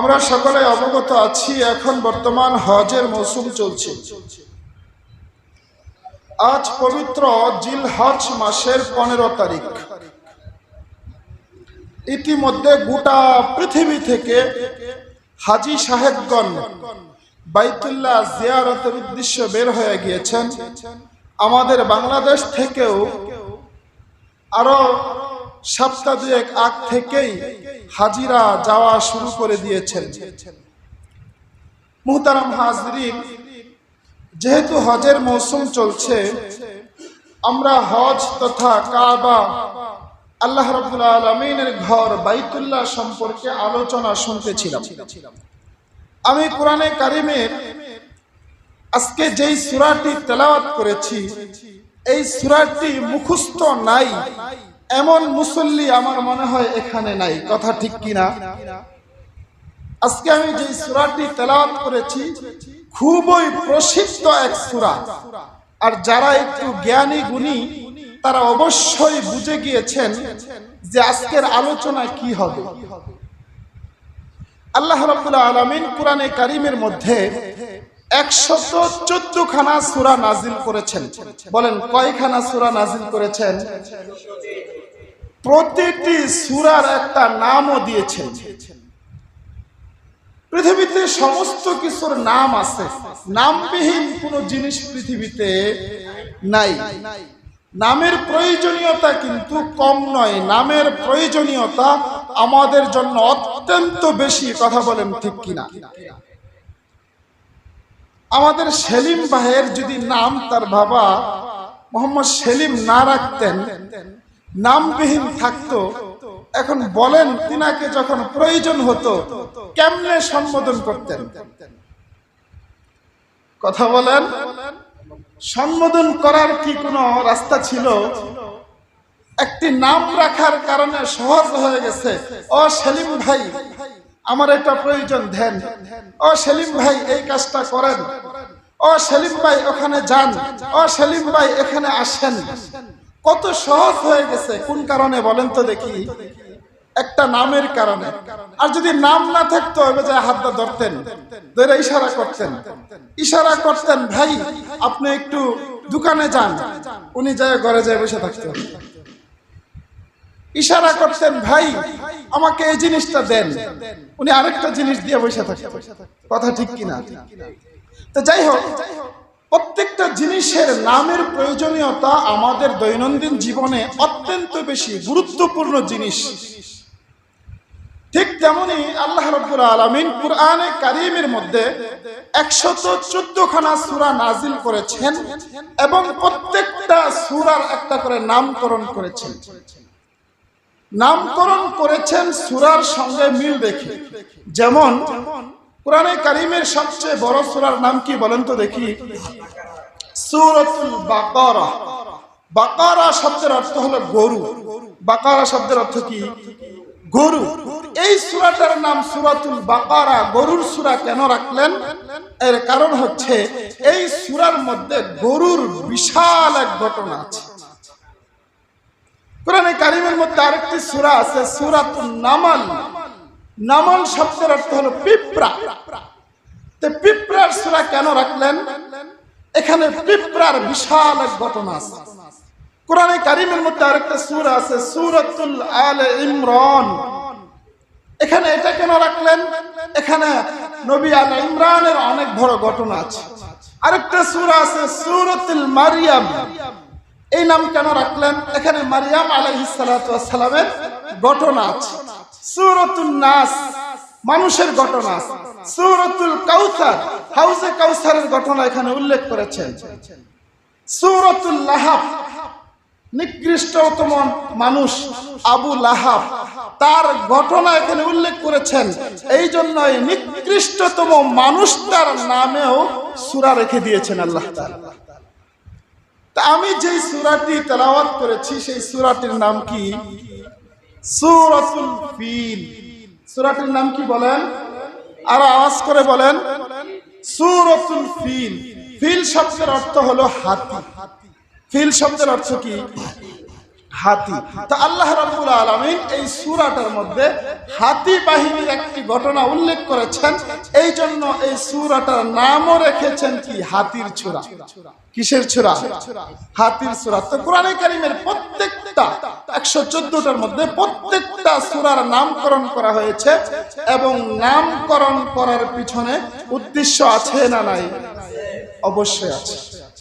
আমরা সকলে অবগত আছি, এখন বর্তমান হজের মৌসুম চলছে। আজ পবিত্র জিল হজ মাসের পনেরো তারিখ। ইতিমধ্যে গোটা পৃথিবী থেকে হাজি সাহেবগণ বাইতুল্লাহ জিয়ারতের উদ্দেশ্যে বের হয়ে গিয়েছেন। আমাদের বাংলাদেশ থেকেও আরও সপ্তাহ দুয়েক আগ থেকেই হাজিরা যাওয়া শুরু করে দিয়েছেন। মুহতারাম হাজরিন, যেহেতু হজের মৌসুম চলছে, আমরা হজ তথা কাবা, আল্লাহ রবুল আলমিনের ঘর বাইতুল্লাহ সম্পর্কে আলোচনা শুনতেছিলাম। আমি কোরআনে কারিমের আজকে যেই সুরাটি তেলাওয়াত করেছি, এই সুরাটি মুখস্থ নাই। এমন মুসল্লি আমার মনে হয় এখানে নাই। কথা ঠিক কিনা? আজকে আমি যে সুরাটি তেলাওয়াত করেছি, খুবই প্রসিদ্ধ এক সুরা। আর যারা একটু জ্ঞানী গুণী, তারা অবশ্যই বুঝে গিয়েছেন যে আজকের আলোচনা কি হবে। আল্লাহ রাব্বুল আলামিন কোরআনে কারিমের মধ্যে একশত চোদ্দ খানা সুরা নাজিল করেছেন। বলেন, কয়খানা সুরা নাজিল করেছেন? প্রতিটি সুরার একটা নামও দিয়েছেন। পৃথিবীতে সমস্ত কিছুর নাম আছে। নামবিহীন কোন জিনিস পৃথিবীতে নাই। নামের প্রয়োজনীয়তা কিন্তু কম নয়। নামের প্রয়োজনীয়তা আমাদের জন্য অত্যন্ত বেশি, কথা বলেন ঠিক কিনা? আমাদের সেলিম ভাইয়ের যদি নাম তার বাবা মোহাম্মদ সেলিম না রাখতেন নামবিহীন থাকতো। এখন বলেন তিনাকে যখন প্রয়োজন হতো, কেমনে সম্বোধন করতেন? কথা বলেন, সম্বোধন করার কি কোনো রাস্তা ছিল? একটি নাম রাখার কারণে সহজ হয়ে গেছে। ও সেলিম ভাই, আমার এটা প্রয়োজন, ধ্যান। ও সেলিম ভাই, এই কাজটা করেন। ও সেলিম ভাই, ওখানে যান। ও সেলিম ভাই, এখানে আসেন। কত সহজ হয়ে গেছে, কোন কারণে বলেন তো দেখি? একটা নামের কারণে। আর যদি নাম না থাকতো হাতটা ধরতেন, ধরে ইশারা করতেন। ইশারা করতেন, ভাই, আপনি একটু দোকানে যান। উনি যায় ঘরে যায় বসে থাকতেন ইশারা করতেন, ভাই, আমাকে এই জিনিসটা দেন। উনি আরেকটা জিনিস দিয়ে বসে থাকতেন কথা ঠিক কিনা? তো যাই হোক জিনিসের নামের প্রয়োজনীয়তা আমাদের দৈনন্দিন জীবনে অত্যন্ত বেশি গুরুত্বপূর্ণ জিনিস। ঠিক তেমনি আল্লাহ রব্বুল আলমিন কুরআনে কারিমের মধ্যে একশত চোদ্দ খানা সুরা নাজিল করেছেন এবং প্রত্যেকটা সুরার একটা করে নামকরণ করেছেন। নামকরণ করেছেন সুরার সঙ্গে মিল রেখে। যেমন কোরআনে কারিমের সবচেয়ে বড় সুরার নাম কি বলেন তো দেখি। বাকারা। শব্দের অর্থ গরু। বাকারা শব্দের অর্থ কি? গরু। এই নাম সুরাতুল বাকারা। গরুর কেন রাখলেন? এর কারণ হচ্ছে এই সুরার মধ্যে গরুর বিশাল এক ঘটনা আছে। কোরআনে কারিমের মধ্যে আরেকটি সুরা আছে সুরাতুল নামাল। নামাল শব্দের অর্থ হলো পিঁপড়া। পিঁপড়ার সুরা কেন রাখলেন? এখানে পিঁপড়ার বিশাল এক ঘটনা আছে। কোরআনে কারিমের মধ্যে আরেকটা সুরা আছে, সুরাতুল আল ইমরান। এখানে এটা কেন রাখলেন? এখানে নবী আল ইমরানের অনেক বড় ঘটনা আছে। আরেকটা সুর আছে, সুরতুল মারিয়াম। এই নাম কেন রাখলেন? এখানে মারিয়াম আলাইহিসালামের ঘটনা আছে। সুরতুল নাস, মানুষের ঘটনা আছে। সুরতুল কাউসার হাউসে কাউসারের ঘটনা এখানে উল্লেখ করেছেন। সুরতুল লাহাব, নিকৃষ্টতম মানুষ আবু লাহাব, তার ঘটনা এখানে উল্লেখ করেছেন। এই জন্য নিকৃষ্টতম মানুষটার নামেও সুরা রেখে দিয়েছেন আল্লাহ তা আমি যেই সুরাটি তেলাওয়াত করেছি, সেই সুরাটির নাম কি? সুরাতুল ফিল। সুরাটির নাম কি বলেন? আর আওয়াজ করে বলেন সুরাতুল ফিল। ফিল শব্দের অর্থ হলো হাতি। ফিল শব্দের অর্থ কি? হাতি। তো আল্লাহ রাব্বুল আলামিন এই সূরাটার মধ্যে হাতি বাহিনীর একটি ঘটনা উল্লেখ করেছেন। এই জন্য এই সুরাটার নামও রেখেছেন কি? হাতির ছোড়া কিসের ছোড়া হাতির ছোড়া তো কোরআনে কারিমের প্রত্যেকটা একশো মধ্যে নামকরণ করা হয়েছে এবং নামকরণ করার পিছনে উদ্দেশ্য আছে না নাই? অবশ্যই আছে।